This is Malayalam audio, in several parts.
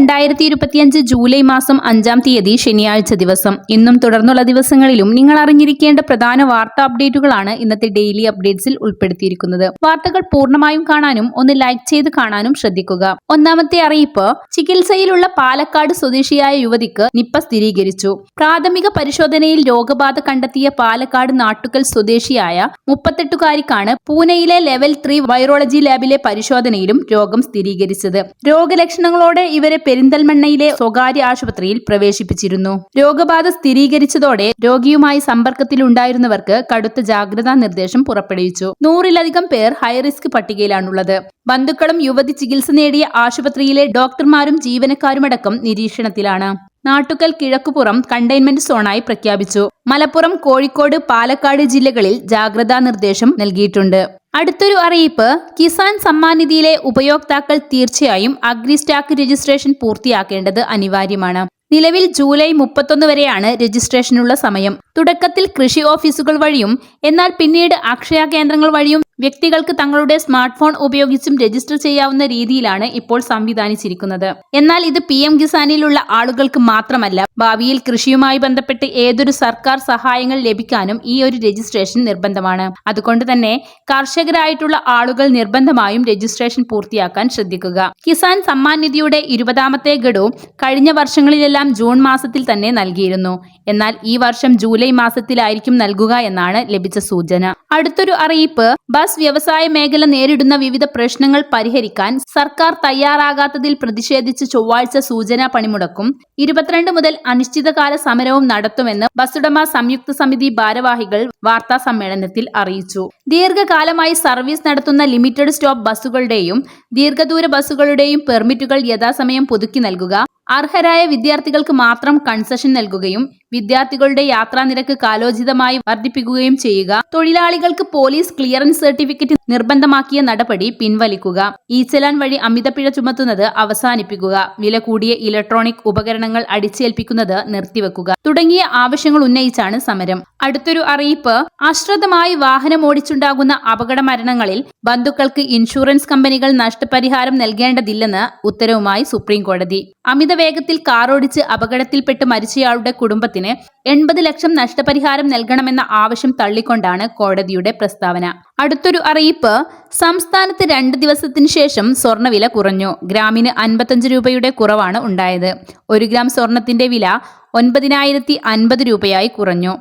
രണ്ടായിരത്തി ഇരുപത്തിയഞ്ച് ജൂലൈ മാസം അഞ്ചാം തീയതി ശനിയാഴ്ച ദിവസം. ഇന്നും തുടർന്നുള്ള ദിവസങ്ങളിലും നിങ്ങൾ അറിഞ്ഞിരിക്കേണ്ട പ്രധാന വാർത്താ അപ്ഡേറ്റുകളാണ് ഇന്നത്തെ ഡെയിലി അപ്ഡേറ്റ്സിൽ ഉൾപ്പെടുത്തിയിരിക്കുന്നത്. വാർത്തകൾ പൂർണമായും കാണാനും ഒന്ന് ലൈക്ക് ചെയ്ത് കാണാനും ശ്രദ്ധിക്കുക. ഒന്നാമത്തെ അറിയിപ്പ് ചികിത്സയിലുള്ള പാലക്കാട് സ്വദേശിയായ യുവതിക്ക് നിപ്പ സ്ഥിരീകരിച്ചു. പ്രാഥമിക പരിശോധനയിൽ രോഗബാധ കണ്ടെത്തിയ പാലക്കാട് നാട്ടുകൽ സ്വദേശിയായ മുപ്പത്തെട്ടുകാരിക്കാണ് പൂനെയിലെ ലെവൽ ത്രീ വൈറോളജി ലാബിലെ പരിശോധനയിലും രോഗം സ്ഥിരീകരിച്ചത്. രോഗലക്ഷണങ്ങളോടെ ഇവരെ പെരിന്തൽമണ്ണയിലെ സ്വകാര്യ ആശുപത്രിയിൽ പ്രവേശിപ്പിച്ചിരുന്നു. രോഗബാധ സ്ഥിരീകരിച്ചതോടെ രോഗിയുമായി സമ്പർക്കത്തിലുണ്ടായിരുന്നവർക്ക് കടുത്ത ജാഗ്രതാ നിർദ്ദേശം പുറപ്പെടുവിച്ചു. നൂറിലധികം പേർ ഹൈറിസ്ക് പട്ടികയിലാണുള്ളത്. ബന്ധുക്കളും യുവതി ചികിത്സ നേടിയ ആശുപത്രിയിലെ ഡോക്ടർമാരും ജീവനക്കാരുമടക്കം നിരീക്ഷണത്തിലാണ്. നാട്ടുകൽ കിഴക്കുപുറം കണ്ടെയ്ൻമെന്റ് സോണായി പ്രഖ്യാപിച്ചു. മലപ്പുറം കോഴിക്കോട് പാലക്കാട് ജില്ലകളിൽ ജാഗ്രതാ നിർദ്ദേശം നൽകിയിട്ടുണ്ട്. അടുത്തൊരു അറിയിപ്പ് കിസാൻ സമ്മാൻ നിധിയിലെ ഉപയോക്താക്കൾ തീർച്ചയായും അഗ്രി സ്റ്റാക്ക് രജിസ്ട്രേഷൻ പൂർത്തിയാക്കേണ്ടത് അനിവാര്യമാണ്. നിലവിൽ ജൂലൈ മുപ്പത്തൊന്ന് വരെയാണ് രജിസ്ട്രേഷനുള്ള സമയം. തുടക്കത്തിൽ കൃഷി ഓഫീസുകൾ വഴിയും എന്നാൽ പിന്നീട് അക്ഷയ കേന്ദ്രങ്ങൾ വഴിയും വ്യക്തികൾക്ക് തങ്ങളുടെ സ്മാർട്ട് ഫോൺ ഉപയോഗിച്ചും രജിസ്റ്റർ ചെയ്യാവുന്ന രീതിയിലാണ് ഇപ്പോൾ സംവിധാനിച്ചിരിക്കുന്നത്. എന്നാൽ ഇത് പി എം കിസാനിലുള്ള ആളുകൾക്ക് മാത്രമല്ല ഭാവിയിൽ കൃഷിയുമായി ബന്ധപ്പെട്ട് ഏതൊരു സർക്കാർ സഹായങ്ങൾ ലഭിക്കാനും ഈ ഒരു രജിസ്ട്രേഷൻ നിർബന്ധമാണ്. അതുകൊണ്ട് തന്നെ കർഷകരായിട്ടുള്ള ആളുകൾ നിർബന്ധമായും രജിസ്ട്രേഷൻ പൂർത്തിയാക്കാൻ ശ്രദ്ധിക്കുക. കിസാൻ സമ്മാൻ നിധിയുടെ ഇരുപതാമത്തെ ഗഡു കഴിഞ്ഞ വർഷങ്ങളിലെല്ലാം ജൂൺ മാസത്തിൽ തന്നെ നൽകിയിരുന്നു. എന്നാൽ ഈ വർഷം ജൂലൈ മാസത്തിലായിരിക്കും നൽകുക എന്നാണ് ലഭിച്ച സൂചന. അടുത്തൊരു അറിയിപ്പ് ബസ് വ്യവസായ മേഖല നേരിടുന്ന വിവിധ പ്രശ്നങ്ങൾ പരിഹരിക്കാൻ സർക്കാർ തയ്യാറാകാത്തതിൽ പ്രതിഷേധിച്ച് ചൊവ്വാഴ്ച സൂചനാ പണിമുടക്കും. ഇരുപത്തിരണ്ട് മുതൽ അനിശ്ചിതകാല സമരവും നടത്തുമെന്ന് ബസുടമ സംയുക്ത സമിതി ഭാരവാഹികൾ വാർത്താ സമ്മേളനത്തിൽ അറിയിച്ചു. ദീർഘകാലമായി സർവീസ് നടത്തുന്ന ലിമിറ്റഡ് സ്റ്റോപ്പ് ബസ്സുകളുടെയും ദീർഘദൂര ബസ്സുകളുടെയും പെർമിറ്റുകൾ യഥാസമയം പുതുക്കി നൽകുക അർഹരായ വിദ്യാർത്ഥികൾക്ക് മാത്രം കൺസെഷൻ നൽകുകയും വിദ്യാർത്ഥികളുടെ യാത്രാ നിരക്ക് കാലോചിതമായി വർദ്ധിപ്പിക്കുകയും ചെയ്യുക. തൊഴിലാളികൾക്ക് പോലീസ് ക്ലിയറൻസ് സർട്ടിഫിക്കറ്റ് നിർബന്ധമാക്കിയ നടപടി പിൻവലിക്കുക. ഇ ചലാൻ വഴി അമിതപ്പിഴ ചുമത്തുന്നത് അവസാനിപ്പിക്കുക. വില കൂടിയ ഇലക്ട്രോണിക് ഉപകരണങ്ങൾ അടിച്ചേൽപ്പിക്കുന്നത് നിർത്തിവെക്കുക. തുടങ്ങിയ ആവശ്യങ്ങൾ ഉന്നയിച്ചാണ് സമരം. അടുത്തൊരു അറിയിപ്പ്. അശ്രദ്ധമായി വാഹനമോടിച്ചുണ്ടാകുന്ന അപകട മരണങ്ങളിൽ ബന്ധുക്കൾക്ക് ഇൻഷുറൻസ് കമ്പനികൾ നഷ്ടപരിഹാരം നൽകേണ്ടതില്ലെന്ന് ഉത്തരവുമായി സുപ്രീം കോടതി അമിത വേഗത്തിൽ കാറോടിച്ച് അപകടത്തിൽപ്പെട്ട് മരിച്ചയാളുടെ കുടുംബത്തിന് എൺപത് ലക്ഷം നഷ്ടപരിഹാരം നൽകണമെന്ന ആവശ്യം തള്ളിക്കൊണ്ടാണ് കോടതിയുടെ പ്രസ്താവന. അടുത്തൊരു അറിയിപ്പ് സംസ്ഥാനത്ത് രണ്ട് ദിവസത്തിന് ശേഷം സ്വർണവില കുറഞ്ഞു. ഗ്രാമിന് അൻപത്തഞ്ച് രൂപയുടെ കുറവാണ് ഉണ്ടായത്. ഒരു ഗ്രാം സ്വർണത്തിന്റെ വില ഒൻപതിനായിരത്തി അൻപത് രൂപയായി കുറഞ്ഞു.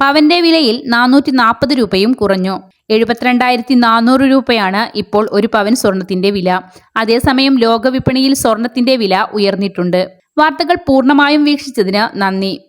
പവന്റെ വിലയിൽ നാനൂറ്റി നാൽപ്പത് രൂപയും കുറഞ്ഞു. എഴുപത്തിരണ്ടായിരത്തി നാനൂറ് രൂപയാണ് ഇപ്പോൾ ഒരു പവൻ സ്വർണത്തിന്റെ വില. അതേസമയം ലോകവിപണിയിൽ സ്വർണത്തിന്റെ വില ഉയർന്നിട്ടുണ്ട്. വാർത്തകൾ പൂർണമായും വീക്ഷിച്ചതിന് നന്ദി.